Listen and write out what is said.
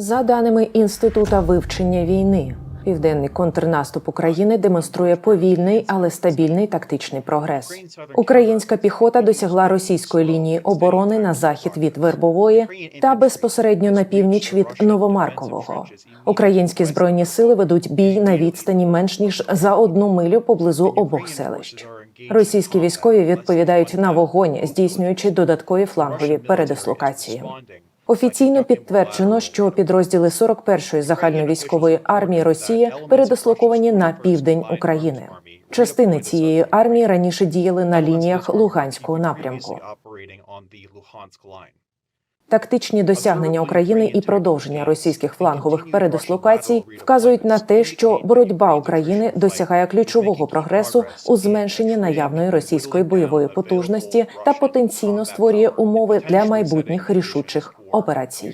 За даними інститута вивчення війни, південний контрнаступ України демонструє повільний, але стабільний тактичний прогрес. Українська піхота досягла російської лінії оборони на захід від Вербової та безпосередньо на північ від Новомаркового. Українські збройні сили ведуть бій на відстані менш ніж за одну милю поблизу обох селищ. Російські військові відповідають на вогонь, здійснюючи додаткові флангові передислокації. Офіційно підтверджено, що підрозділи 41-ї загальновійськової армії Росії передислоковані на південь України. Частини цієї армії раніше діяли на лініях Луганського напрямку. Тактичні досягнення України і продовження російських флангових передислокацій вказують на те, що боротьба України досягає ключового прогресу у зменшенні наявної російської бойової потужності та потенційно створює умови для майбутніх рішучих операцій.